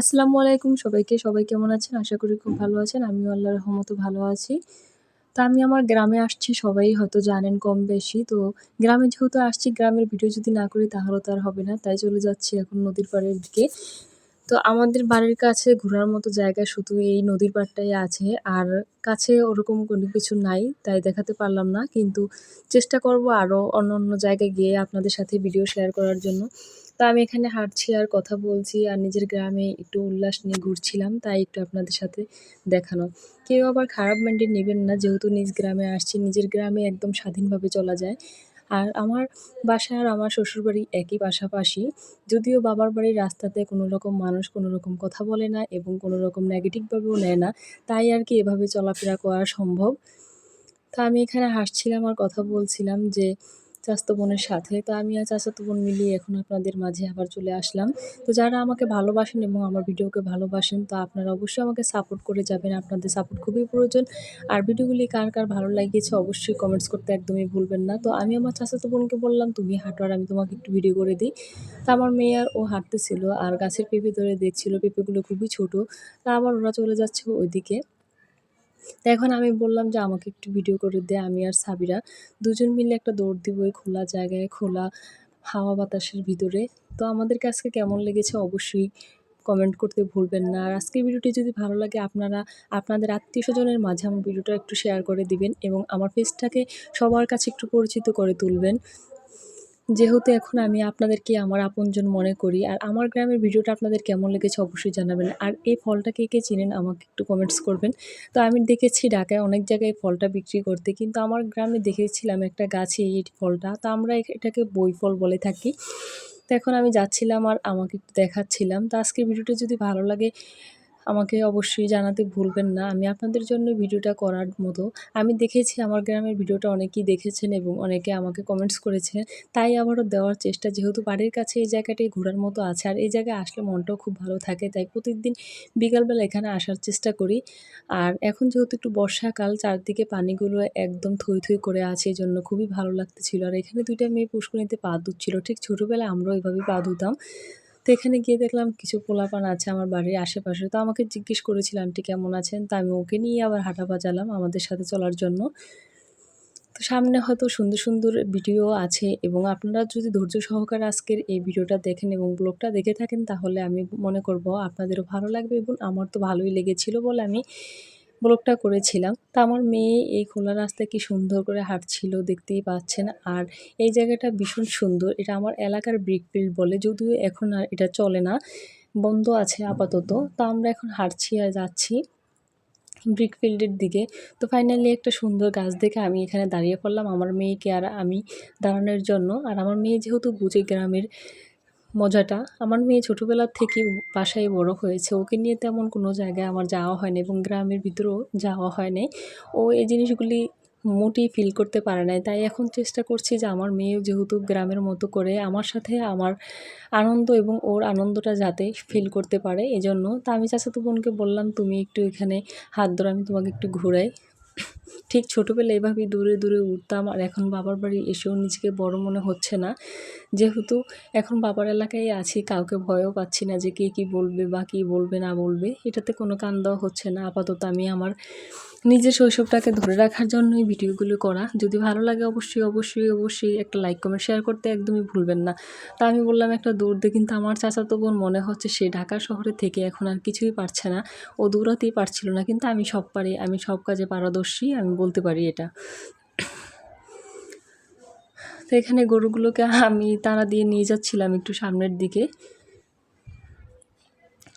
আসসালামু আলাইকুম সবাইকে। সবাই কেমন আছেন? আশা করি খুব ভালো আছেন। আমিও আল্লাহ রহমতে ভালো আছি। তা আমি আমার গ্রামে আসছি, সবাই হয়তো জানেন কম বেশি। তো গ্রামে যেহেতু আসছি, গ্রামের ভিডিও যদি না করি তাহলে তো আর হবে না। তাই চলে যাচ্ছি এখন নদীর পাড়ের দিকে। তো আমাদের বাড়ির কাছে ঘোরার মতো জায়গা শুধু এই নদীর পাড়টাই আছে। আর কাছে ওরকম কোনো কিছু নাই, তাই দেখাতে পারলাম না। কিন্তু চেষ্টা করব আরও অন্য অন্য জায়গায় গিয়ে আপনাদের সাথে ভিডিও শেয়ার করার জন্য। তো আমি এখানে হাঁটছি আর কথা বলছি আর নিজের গ্রামে একটু উল্লাস নিয়ে ঘুরছিলাম, তাই একটু আপনাদের সাথে দেখানো। কেউ আবার খারাপ মাইন্ডে নেবেন না, যেহেতু নিজ গ্রামে আসছি, নিজের গ্রামে একদম স্বাধীনভাবে চলা যায়। আর আমার বাসা আর আমার শ্বশুরবাড়ি একই পাশাপাশি, যদিও বাবার বাড়ির রাস্তাতে কোনো রকম মানুষ কোনো রকম কথা বলে না এবং কোনো রকম নেগেটিভভাবেও নেয় না, তাই আর কি এভাবে চলাফেরা করা সম্ভব। তা আমি এখানে হাসছিলাম আর কথা বলছিলাম যে চাচাতো বোনের সাথে। তো আমি আর চাচাতো বোন মিলিয়ে এখন আপনাদের মাঝে আবার চলে আসলাম। তো যারা আমাকে ভালোবাসেন এবং আমার ভিডিওকে ভালোবাসেন, তো আপনারা অবশ্যই আমাকে সাপোর্ট করে যাবেন। আপনাদের সাপোর্ট খুবই প্রয়োজন। আর ভিডিওগুলি কার কার ভালো লাগিয়েছে অবশ্যই কমেন্টস করতে একদমই ভুলবেন না। তো আমি আমার চাচাতো বোনকে বললাম, তুমি হাঁটো আর আমি তোমাকে একটু ভিডিও করে দিই। তা আমার মেয়ে আর ও হাঁটতেছিল। আর গাছের পেঁপে ধরে দেখছিল। পেঁপেগুলো খুবই ছোট। তা আবার ওরা চলে যাচ্ছে ওইদিকে। এখন আমি বললাম যে, আমাকে একটু ভিডিও করে দে, আমি আর সাবিরা দুজন মিলে একটা দৌড় দিব ওই খোলা জায়গায়, খোলা হাওয়া বাতাসের ভিতরে। তো আমাদের কাছে কেমন লেগেছে অবশ্যই কমেন্ট করতে ভুলবেন না। আর আজকের ভিডিওটি যদি ভালো লাগে, আপনারা, আপনাদের আত্মীয় স্বজনের মাঝে আমার ভিডিওটা একটু শেয়ার করে দিবেন এবং আমার পেজটাকে সবার কাছে একটু পরিচিত করে তুলবেন। যেহেতু এখন আমি আপনাদেরকে আমার আপনজন মনে করি, আর আমার গ্রামের ভিডিওটা আপনাদের কেমন লেগেছে অবশ্যই জানাবেন। আর এই ফলটা কে কে চিনেন আমাকে একটু কমেন্টস করবেন। তো আমি দেখেছি ঢাকায় অনেক জায়গায় ফলটা বিক্রি করতে, কিন্তু আমার গ্রামে দেখেছিলাম একটা গাছে এই ফলটা। তো আমরা এটাকে বই ফল বলে থাকি। তো এখন আমি যাচ্ছিলাম আর আমাকে একটু দেখাচ্ছিলাম। তো আজকে ভিডিওটা যদি ভালো লাগে আমাকে অবশ্যই জানাতে ভুলবেন না। আমি আপনাদের জন্য ভিডিওটা করার মতো। আমি দেখেছি আমার গ্রামের ভিডিওটা অনেকেই দেখেছেন এবং অনেকে আমাকে কমেন্টস করেছেন। তাই আবারও দেওয়ার চেষ্টা, যেহেতু বাড়ির কাছে এই জায়গাটি ঘোরার মতো আছে আর এই জায়গায় আসলে মনটাও খুব ভালো থাকে, তাই প্রতিদিন বিকালবেলা এখানে আসার চেষ্টা করি। আর এখন যেহেতু একটু বর্ষাকাল, চারদিকে পানিগুলো একদম থই থই করে আছে এই জন্য খুবই ভালো লাগতেছিল। আর এখানে দুইটা মেয়ে পুষ্করিণীতে পা ধুচ্ছিল ঠিক ছোটোবেলায় আমরাও এভাবেই পা ধুতাম তো এখানে গিয়ে দেখলাম কিছু পোলাপান আছে আমার বাড়ির আশেপাশে। তো আমাকে জিজ্ঞেস করেছিল, আন্টি কেমন আছেন? তা আমি ওকে নিয়ে আবার হাঁটা বাজালাম আমাদের সাথে চলার জন্য। তো সামনে হয়তো সুন্দর সুন্দর ভিডিও আছে এবং আপনারা যদি ধৈর্য সহকারে আজকের এই ভিডিওটা দেখেন এবং ব্লগটা দেখে থাকেন, তাহলে আমি মনে করব আপনাদেরও ভালো লাগবে এবং আমার তো ভালোই লেগেছিল বলে আমি ব্লগটা করেছিলাম। তা আমার মেয়ে এই খোলা রাস্তায় কি সুন্দর করে হাঁটছিল দেখতেই পাচ্ছেন। আর এই জায়গাটা ভীষণ সুন্দর। এটা আমার এলাকার ব্রিক ফিল্ড বলে, যদিও এখন আর এটা চলে না, বন্ধ আছে আপাতত। তা আমরা এখন হাঁটছি আর যাচ্ছি ব্রিক ফিল্ডের দিকে। তো ফাইনালি একটা সুন্দর গাছ দেখে আমি এখানে দাঁড়িয়ে পড়লাম। আমার মেয়েকে আর আমি দাঁড়ানোর জন্য। আর আমার মেয়ে যেহেতু বুঝে গ্রামের মজাটা। আমার মেয়ে ছোটোবেলার থেকে বাসায় বড় হয়েছে। ওকে নিয়ে তেমন কোনো জায়গায় আমার যাওয়া হয়নি এবং গ্রামের ভিতরেও যাওয়া হয়নি। ও এই জিনিসগুলি মোটেই ফিল করতে পারে নাই। তাই এখন চেষ্টা করছি যে আমার মেয়েও যেহেতু গ্রামের মতো করে আমার সাথে আমার আনন্দ এবং ওর আনন্দটা যাতে ফিল করতে পারে, এজন্য। তা আমি চাচাতো বোনকে বললাম, তুমি একটু এখানে হাত ধরে, আমি তোমাকে একটু ঘুরাই। ঠিক ছোটোবেলা এভাবেই দূরে দূরে উঠতাম আর এখন বাবার বাড়ি এসেও নিজেকে বড় মনে হচ্ছে না। যেহেতু এখন বাবার এলাকায় আছি, কাউকে ভয়ও পাচ্ছি না যে কে কী বলবে বা কী বলবে না বলবে। এটাতে কোনো কান দেওয়া হচ্ছে না। আপাতত আমি আমার নিজের শৈশবটাকে ধরে রাখার জন্যই ভিডিওগুলো করা। যদি ভালো লাগে অবশ্যই অবশ্যই অবশ্যই একটা লাইক কমেন্ট শেয়ার করতে একদমই ভুলবেন না। তা আমি বললাম, একটা দৌড় দিয়ে কিন্তু আমার চাচাতো বোন মনে হচ্ছে সে ঢাকা শহরে থেকে এখন আর কিছুই পারছে না। ও দৌড়াতেই পারছিল না, কিন্তু আমি সব পারি, আমি সব কাজে পারদর্শী, আমি বলতে পারি এটা। তো এখানে গরুগুলোকে আমি তারা দিয়ে নিয়ে যাচ্ছিলাম একটু সামনের দিকে।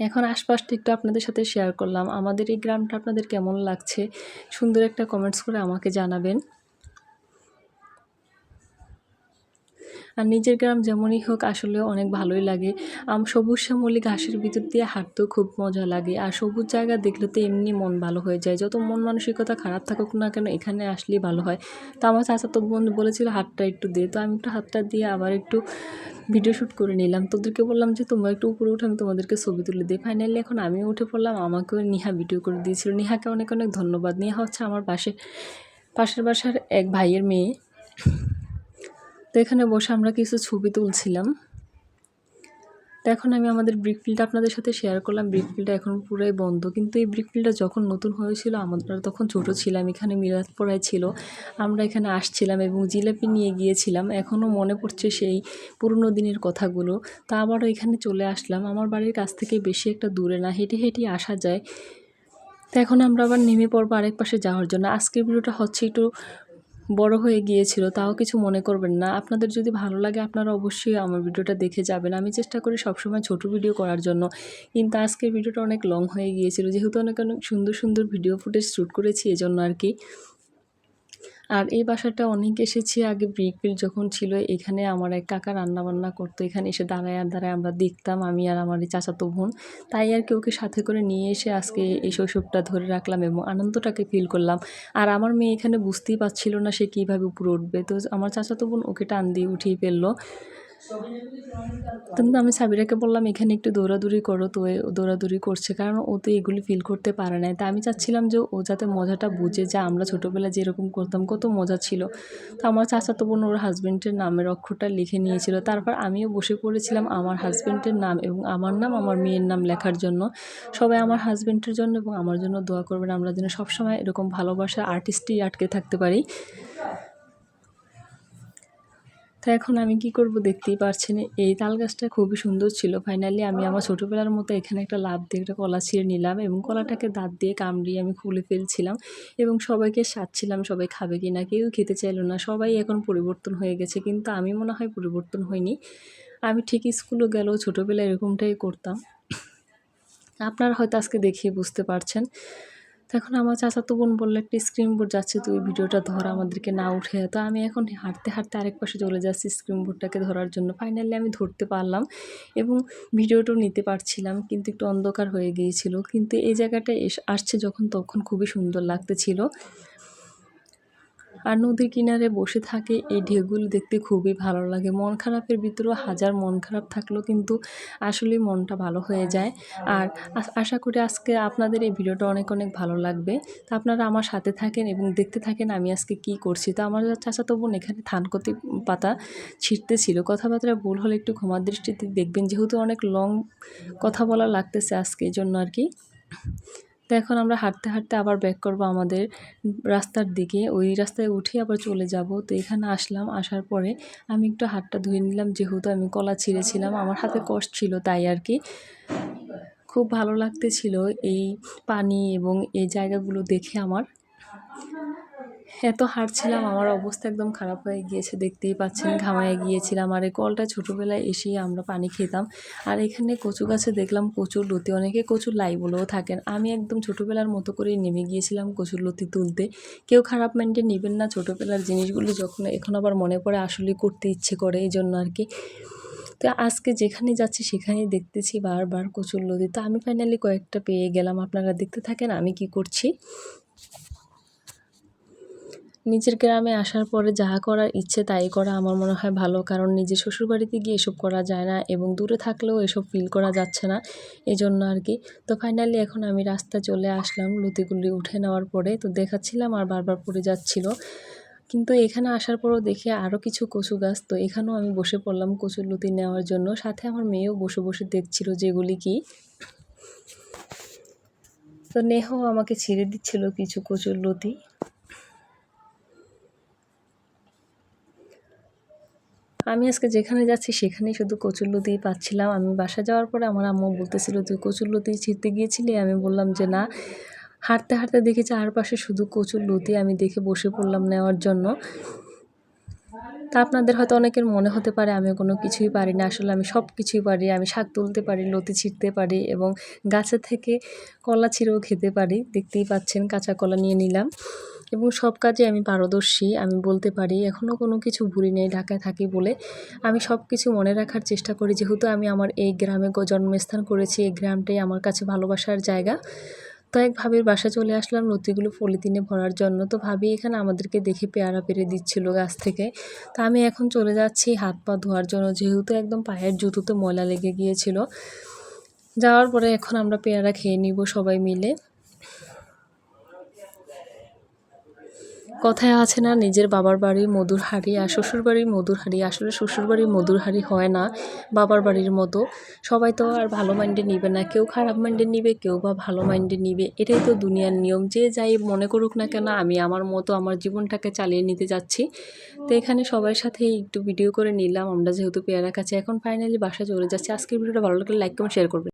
এখন আশপাশটা একটু আপনাদের সাথে শেয়ার করলাম। আমাদের এই গ্রামটা আপনাদের কেমন লাগছে? সুন্দর একটা কমেন্টস করে আমাকে জানাবেন। আর নিজের গ্রাম যেমনই হোক আসলে অনেক ভালোই লাগে। আম, সবুজ শ্যামলি ঘাসের ভিতর দিয়ে হাঁটতেও খুব মজা লাগে। আর সবুজ জায়গা দেখলে তো এমনি মন ভালো হয়ে যায়। যত মন মানসিকতা খারাপ থাকুক না কেন, এখানে আসলেই ভালো হয়। তো আমার চাচা তো বোন বলেছিল, হাতটা একটু দিয়ে তো আমি একটু হাতটা দিয়ে আবার একটু ভিডিও শ্যুট করে নিলাম। তোদেরকে বললাম যে, তোমরা একটু উপরে উঠে, আমি তোমাদেরকে ছবি তুলে দিই ফাইনালি এখন আমিও উঠে পড়লাম, আমাকেও নিহা ভিডিও করে দিয়েছিল। নিহাকে অনেক অনেক ধন্যবাদ। নিহা হচ্ছে আমার পাশে, পাশের বাসার এক ভাইয়ের মেয়ে। তো এখানে বসে আমরা কিছু ছবি তুলছিলাম। তো এখন আমি আমাদের ব্রিক ফিল্ডটা আপনাদের সাথে শেয়ার করলাম। ব্রিক ফিল্ডটা এখন পুরাই বন্ধ। কিন্তু এই ব্রিক ফিল্ডটা যখন নতুন হয়েছিল, আমরা তখন ছোট ছিলাম, এখানে মিরাজপড়ায় ছিল। আমরা এখানে আসছিলাম এবং জিলাপি নিয়ে গিয়েছিলাম। এখনও মনে পড়ছে সেই পুরনো দিনের কথাগুলো। তা আবারও এখানে চলে আসলাম। আমার বাড়ির কাছ থেকে বেশি একটা দূরে না, হেঁটে হেঁটে আসা যায়। তো এখন আমরা আবার নেমে পড়ব আরেক পাশে যাওয়ার জন্য। আজকের ভিডিওটা হচ্ছে একটু বড় হয়ে গিয়েছিল, তাও কিছু মনে করবেন না। আপনাদের যদি ভালো লাগে আপনারা অবশ্যই আমার ভিডিওটা দেখে যাবেন। আমি চেষ্টা করি সবসময় ছোট ভিডিও করার জন্য। কিন্তু আজকের ভিডিওটা অনেক লং হয়ে গিয়েছিল। যেহেতু অনেক অনেক সুন্দর সুন্দর ভিডিও ফুটেজ শ্যুট করেছি, এজন্য আর কি আর এই বাসাটা অনেক এসেছি আগে ব্রিকফিল যখন ছিল, এখানে আমার এক কাকা রান্নাবান্না করতো। এখানে এসে দাঁড়ায় আর দাঁড়ায় আমরা দেখতাম, আমি আর আমার এই চাচাতো বোন। তাই আর কি ওকে সাথে করে নিয়ে এসে আজকে এই শৈশবটা ধরে রাখলাম এবং আনন্দটাকে ফিল করলাম। আর আমার মেয়ে এখানে বুঝতেই পারছিল না সে কীভাবে উপরে উঠবে। তো আমার চাচাতো বোন ওকে টান দিয়ে উঠিয়ে ফেলল। কিন্তু আমি সাবিরাকে বললাম, এখানে একটু দৌড়াদৌড়ি করো, তো দৌড়াদৌড়ি করছে, কারণ ও তো এগুলি ফিল করতে পারে না তা আমি চাচ্ছিলাম যে ও যাতে মজাটা বুঝে যে আমরা ছোটোবেলায় যেরকম করতাম, কত মজা ছিল। তো আমার চাচাতো বোন ওর হাজব্যান্ডের নামের অক্ষরটা লিখে নিয়েছিল। তারপর আমিও বসে পড়েছিলাম আমার হাজব্যান্ডের নাম এবং আমার নাম, আমার মেয়ের নাম লেখার জন্য। সবাই আমার হাজব্যান্ডের জন্য এবং আমার জন্য দোয়া করবেন। আমরা যেন সবসময় এরকম ভালোবাসার আর্টিস্টই আটকে থাকতে পারি। তো এখন আমি কি করব দেখতেই পারছেন এই তাল গাছটা খুবই সুন্দর ছিল। ফাইনালি আমি আমার ছোটোবেলার মতো এখানে একটা লাভ দিয়ে একটা কলা ছিঁড়ে নিলাম এবং কলাটাকে দাঁত দিয়ে কামড়িয়ে আমি খুলে ফেলছিলাম এবং সবাইকে সাজছিলাম সবাই খাবে কি না, কেউ খেতে চাইলো না, সবাই এখন পরিবর্তন হয়ে গেছে কিন্তু আমি মনে হয় পরিবর্তন হয়নি আমি ঠিক স্কুলে গেলেও ছোটোবেলায় এরকমটাই করতাম। আপনারা হয়তো আজকে দেখিয়ে বুঝতে পারছেন। তখন আমার চাচাতো বোন বলল, একটা স্ক্রিন বোর্ড যাচ্ছে, তুই ভিডিওটা ধর আমাদেরকে না উঠে তো আমি এখন হাঁটতে হাঁটতে আরেক পাশে চলে যাচ্ছি স্ক্রিন বোর্ডটাকে ধরার জন্য। ফাইনালি আমি ধরতে পারলাম এবং ভিডিওটাও নিতে পারছিলাম, কিন্তু একটু অন্ধকার হয়ে গিয়েছিল। কিন্তু এই জায়গাটা আসছে যখন, তখন খুবই সুন্দর লাগতেছিল। আর নদীর কিনারে বসে থাকে এই ঢেউগুলো দেখতে খুবই ভালো লাগে। মন খারাপের ভিতরেও হাজার মন খারাপ থাকলেও কিন্তু আসলেই মনটা ভালো হয়ে যায়। আর আশা করি আজকে আপনাদের এই ভিডিওটা অনেক অনেক ভালো লাগবে। তো আপনারা আমার সাথে থাকেন এবং দেখতে থাকেন আমি আজকে কি করছি। তো আমার চাচাতো বোন এখানে থানকতি পাতা ছিটতেছিল কথাবার্তা ভুল হলে একটু ক্ষমার দৃষ্টিতে দেখবেন। যেহেতু অনেক লং কথা বলা লাগতেছে আজকে, এই জন্য আর কি। তো এখন আমরা হাঁটতে হাঁটতে আবার ব্যাক করব আমাদের রাস্তার দিকে। ওই রাস্তায় উঠে আবার চলে যাব। তো এখানে আসলাম, আসার পরে আমি একটু হাতটা ধুয়ে নিলাম। যেহেতু আমি কলা ছিঁড়েছিলাম, আমার হাতে কষ্ট ছিল তাই আর কি। খুব ভালো লাগতেছিল এই পানি এবং এই জায়গাগুলো দেখে আমার। এত হাঁটছিলাম, আমার অবস্থা একদম খারাপ হয়ে গিয়েছে, দেখতেই পাচ্ছেন, ঘামায় গিয়েছিলাম। আর এই কলটা ছোটোবেলায় এসেই আমরা পানি খেতাম। আর এখানে কচু গাছে দেখলাম কচুর লতি, অনেকে কচুর লাই বলেও থাকেন। আমি একদম ছোটোবেলার মতো করেই নেমে গিয়েছিলাম কচুর লতি তুলতে। কেউ খারাপ মাইন্ডে নেবেন না, ছোটোবেলার জিনিসগুলো যখন, এখন আবার মনে পড়ে আসলে করতে ইচ্ছে করে এই জন্য আর কি। তো আজকে যেখানে যাচ্ছি সেখানেই দেখতেছি বারবার কচুর লতি। তো আমি ফাইনালি কয়েকটা পেয়ে গেলাম। আপনারা দেখতে থাকেন আমি কি করছি। নিজের গ্রামে আসার পরে যাহা করার ইচ্ছে তাই করা আমার মনে হয় ভালো। কারণ নিজের শ্বশুরবাড়িতে গিয়ে এসব করা যায় না এবং দূরে থাকলেও এসব ফিল করা যাচ্ছে না। এই জন্য আর কি। তো ফাইনালি এখন আমি রাস্তায় চলে আসলাম লুতিগুলি উঠে নেওয়ার পরে। তো দেখাচ্ছিলাম আর বারবার পড়ে যাচ্ছিল। কিন্তু এখানে আসার পরও দেখে আরও কিছু কচু গাছ। তো এখানেও আমি বসে পড়লাম কচুর লতি নেওয়ার জন্য। সাথে আমার মেয়েও বসে বসে দেখছিল যেগুলি কি। তো নেহ আমাকে ছিঁড়ে দিচ্ছিল কিছু কচুর লতি। আমি আজকে যেখানে যাচ্ছি সেখানেই শুধু কচুর কচুরলতিই পাচ্ছিলাম। আমি বাসা যাওয়ার পরে আমার আম্মু বলতেছিল, তুই কচুর কচুরলতি ছিঁড়তে গিয়েছিলি? আমি বললাম যে, না। হাঁটতে হাঁটতে দেখি চারপাশে শুধু কচুর লতি আমি দেখে বসে পড়লাম নেওয়ার জন্য। তা আপনাদের হয়তো অনেকের মনে হতে পারে আমি কোনো কিছুই পারি না। আসলে আমি সব কিছুই পারি, আমি শাক তুলতে পারি, লতি ছিঁড়তে পারি এবং গাছে থেকে কলা ছিঁড়েও খেতে পারি। দেখতেই পাচ্ছেন, কাঁচা কলা নিয়ে নিলাম। এবং সব কাজে আমি পারদর্শী, আমি বলতে পারি এখনও কোনো কিছু ভুলি নেই, ঢাকায় থাকি বলে। আমি সব কিছু মনে রাখার চেষ্টা করি, যেহেতু আমি আমার এই গ্রামে জন্মস্থান করেছি, এই গ্রামটাই আমার কাছে ভালোবাসার জায়গা। তো এক ভাবির বাসা চলে আসলাম লতিগুলো পলিথিনে ভরার জন্য। তো ভাবি এখানে আমাদেরকে দেখে পেয়ারা পেরে দিচ্ছিল গাছ থেকে। তো আমি এখন চলে যাচ্ছি, হাত পা ধোয়ার জন্য, যেহেতু একদম পায়ের জুতোতে ময়লা লেগে গিয়েছিল। যাওয়ার পরে এখন আমরা পেয়ারা খেয়ে নিব সবাই মিলে। কথায় আছে না, নিজের বাবার বাড়ি মধুর হাড়ি আর শ্বশুর বাড়ির মধুর হাড়ি আসলে শ্বশুর বাড়ির মধুর হাড়ি হয় না, বাবার বাড়ির মতো। সবাই তো আর ভালো মাইন্ডে নিবে না, কেউ খারাপ মাইন্ডে নিবে, কেউ বা ভালো মাইন্ডে নিবে। এটাই তো দুনিয়ার নিয়ম। যে যাই মনে করুক না কেন, আমি আমার মতো আমার জীবনটাকে চালিয়ে নিতে যাচ্ছি। তো এখানে সবার সাথে একটু ভিডিও করে নিলাম। আমরা যেহেতু পেয়ারা কাছে এখন ফাইনালি বাসা চলে যাচ্ছি। আজকের ভিডিওটা ভালো লাগলে লাইক কমেন্ট শেয়ার করবেন।